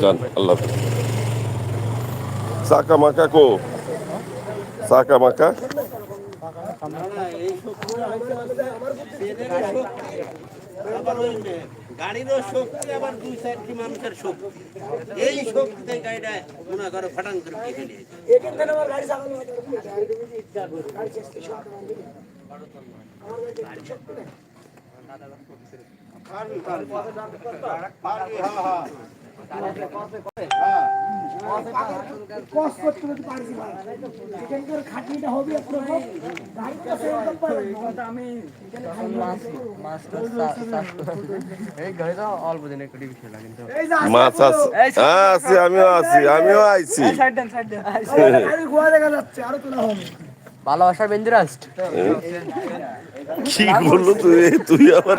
যান আল্লাহ। চাকা মাকা কো চাকা মাকা গাড়িরও শক্তি আবার দুই চারটি মানুষের শক্তি? এই শক্তিতে গাড়িটা মনে করো ফাটান কষ্ট করতে করতে পারছি ভাই এখানকার খাটনিটা হবে আপনার গাড়িটা সেরকম পাবেন আমি এখানে এই গাড়িটা অল্প দিন একটু ডিভিশন লাগে কিন্তু এই যে মাছ আছে হ্যাঁ। আমিও আছি আমিও আইছি গাড়ি ঘোড়া দেখা যাচ্ছে আরও তোলা হবে ভালোবাসার কি বলল তুই তুই আবার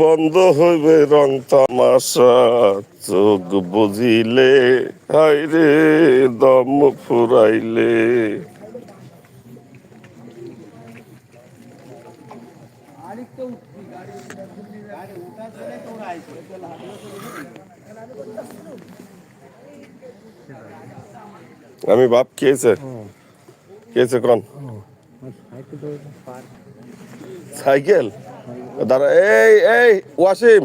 বন্ধ হইবে রং তামাশা। চোখ বুঝিলে হাইরে দম ফুরাইলে। আমি বাপ খেয়েছে। খেয়েছে কোন? সাইকেল? দাঁড়া এই এই ওয়াসিম।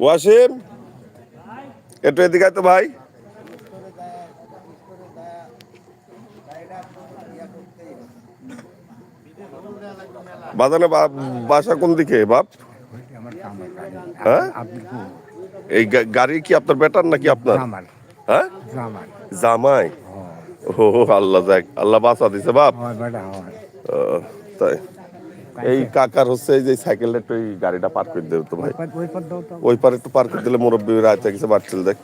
ওয়াসিম একটু এদিকে তো ভাই। বাজানে বাসা কোন দিকে বাপ? হ্যাঁ? এই গাড়ি কি আপনার বেটার নাকি আপনার? হ্যাঁ? জামাই? ও আল্লাহ যাক আল্লাহ বাঁচা দিছে বাপ। ও, তাই। এই কাকার হচ্ছে এই যে সাইকেলটা একটু এই গাড়িটা পার করে দেবে তো ভাই। ওই পারে একটু পার করে দিলে মুরব্বী রাতে কিছু বাড়ছিল দেখ।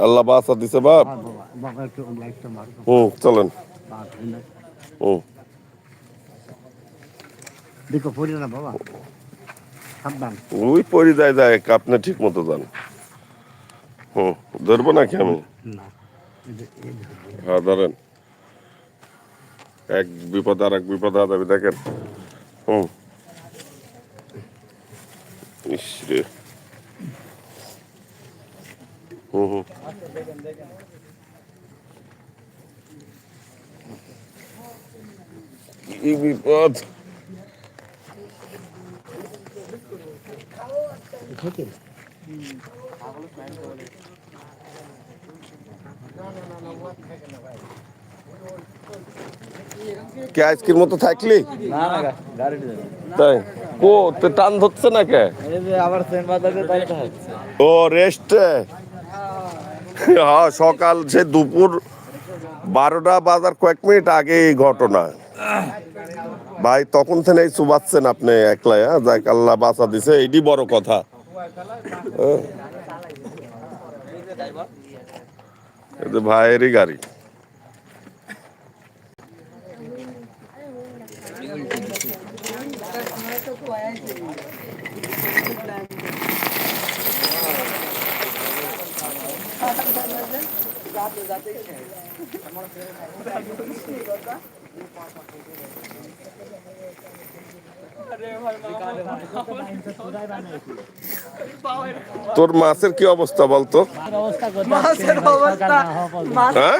আল্লাহ বাসা দিছে বাপ। হুম চলেন। হুম। দেখো পড়ি না বাবা। সাবধান। ওই পরি যায় যায় আপনি ঠিক মতো যান। হুম ধরবো নাকি আমি? হ্যাঁ ধরেন। এক বিপদ আর এক বিপদ হাত আমি দেখেন। হুম। ইস রে। হুম হুম। কি বিপদ? কে আজকের মতো থাকলি? না না গাড়ি তাই? কো তো টান ধরছে না কে? আবার ও রেস্টে হ্যাঁ সকাল সে দুপুর বারোটা বাজার কয়েক মিনিট আগে এই ঘটনা। ভাই তখন থেকে এই চুবাচ্ছেন আপনি একলাই হ্যাঁ? যাক আল্লাহ বাঁচা দিছে এটি বড় কথা। ভাইয়েরই গাড়ি তোর মাছের কি অবস্থা বলতো? হ্যাঁ?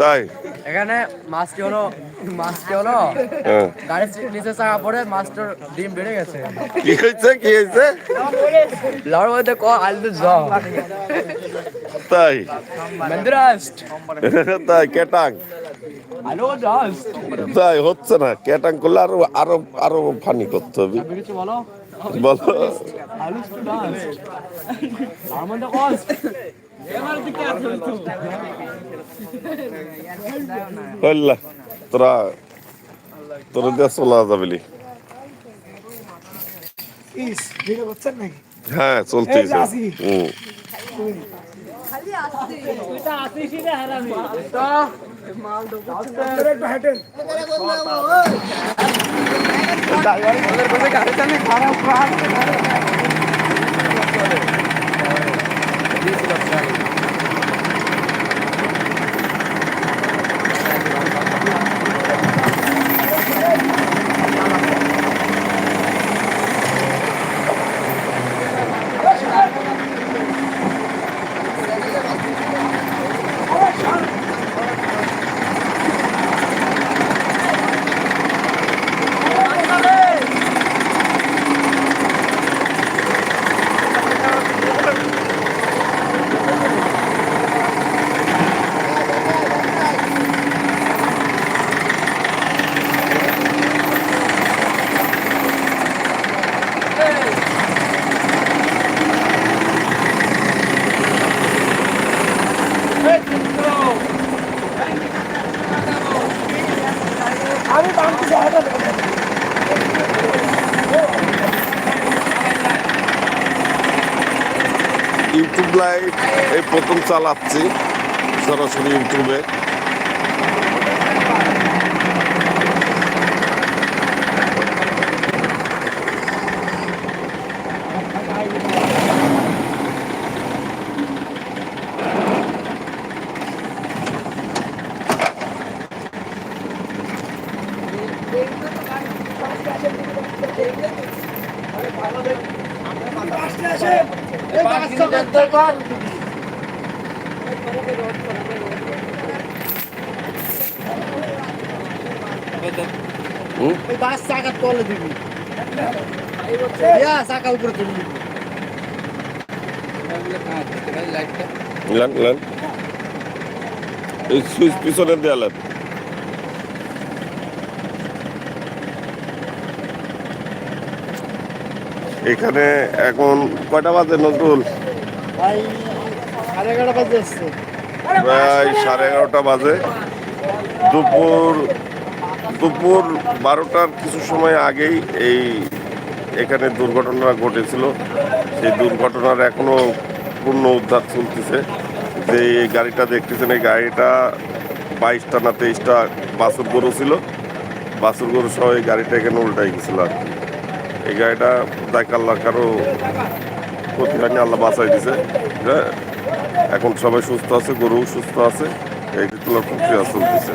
তাই এখানে মাছটি হলো মাছটি হলো হ্যাঁ। গাড়ির নিচে চাকা পড়ে মাছটার ডিম বেড়ে গেছে। কি হয়েছে কি হয়েছে? লড় মধ্যে ক আলু জ। তাই? তাই কেটাং। তাই হচ্ছে না কেটাং করলে আরও আরও আরও ফানি করতে হবে। বলো? বলো। আলু টু ডান্স লড় মধ্যে কষ্ট হল্লা তোরা তোরা দিয়ে চলা যাবেলি ইস ভিডিও করছেন নাকি হ্যাঁ চলতেই এই যে আসি। হুম তোরা একটু হাঁটেন আমি বামটি জায়গা ইউটিউব লাইভ এই প্রথম চালাচ্ছি সরাসরি ইউটিউবে। বাস চাকা তলে দিবি। চাকা উপরে তুলবি লান লান। এই সুইচ পিছনে দেয়ালেন এখানে এখন কয়টা বাজে নজরুল? ভাই সাড়ে এগারোটা বাজে প্রায় সাড়ে এগারোটা বাজে। দুপুর দুপুর বারোটার কিছু সময় আগেই এই এখানে দুর্ঘটনা ঘটেছিল। সেই দুর্ঘটনার এখনও পূর্ণ উদ্ধার চলতেছে। যে এই গাড়িটা দেখতেছেন, এই গাড়িটা বাইশটা না তেইশটা বাসুর গরু ছিল। বাসুর গরু সহ এই গাড়িটা এখানে উল্টাই গেছিল আর। এই গাড়িটা দেখ আল্লাহ কারও ক্ষতি হয়নি, আল্লাহ বাঁচাই দিছে। হ্যাঁ এখন সবাই সুস্থ আছে গরু সুস্থ আছে। এই তোলার প্রক্রিয়া চলতেছে।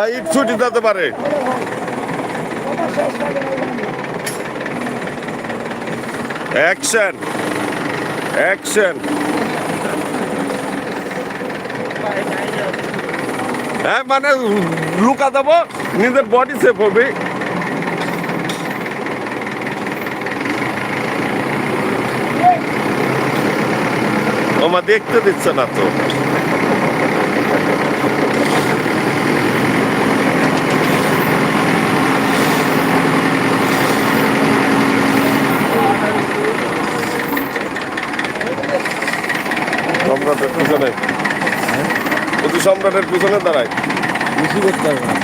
ইট ছুটি যেতে পারে। অ্যাকশন অ্যাকশন হ্যাঁ মানে লুকা দেবো, নিজের বডি সেফ হবে। ওমা, দেখতে দিচ্ছে না তো সম্রাটের পিছনে অতি সম্রাটের পিছনে দাঁড়ায় বেশি করতে হবে না।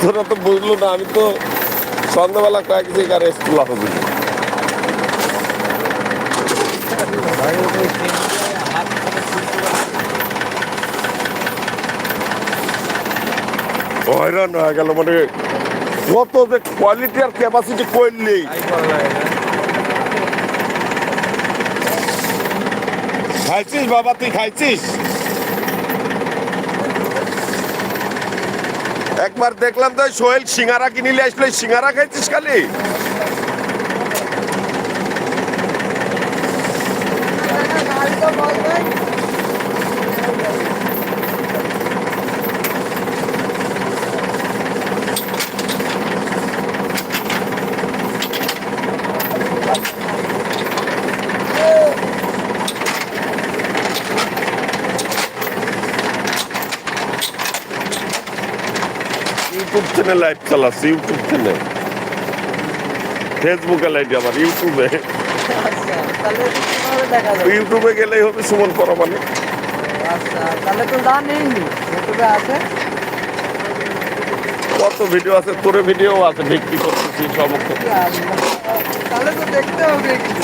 তোরা তো বুঝলো না আমি তো সন্ধ্যাবেলা কয়েক জায়গায় স্কুল হবে ভাই ওটা ওই ট্রেন হাত থেকে ছুটতে পারে। হয়রান হয়ে গেল মানে কত যে কোয়ালিটি আর ক্যাপাসিটি করলেই তাই করা লাগে না। খাইছিস বাবা, তুই খাইছিস একবার দেখলাম তো সোহেল সিঙ্গারা কিনিলে আসলে সিঙ্গারা খাইছিস খালি ইউটিউব চ্যানেল লাইভ চালাচ্ছি ইউটিউব চ্যানেল ফেসবুকে লাইভ আমার ইউটিউবে আচ্ছা? ইউটিউবে গেলেই হবে সুমন করা মানে আচ্ছা, তাহলে তো জানেই আছে। কত ভিডিও আছে তোর ভিডিও আছে বিক্রি করতেছি সমস্ত তাহলে তো দেখতে হবে একটু।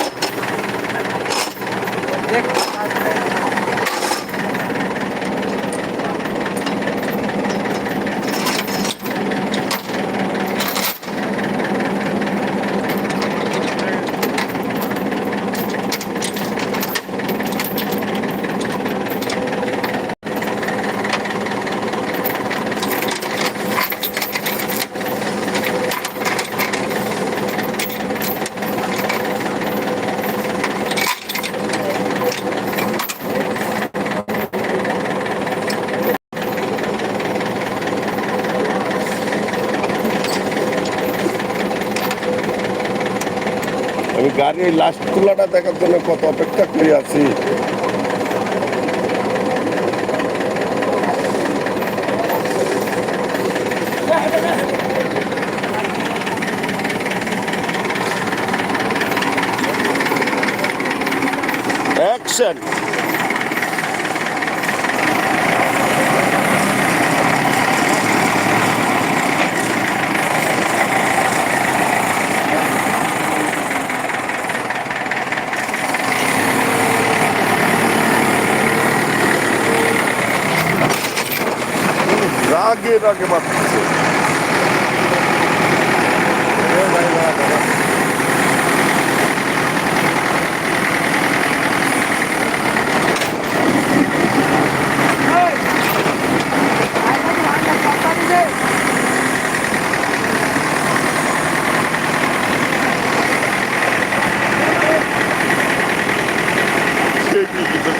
গাড়ির লাস্ট খোলাটা দেখার জন্য কত অপেক্ষা করে আছি। অ্যাকশন রাগে রাগে মারতেছে সে কি কিছু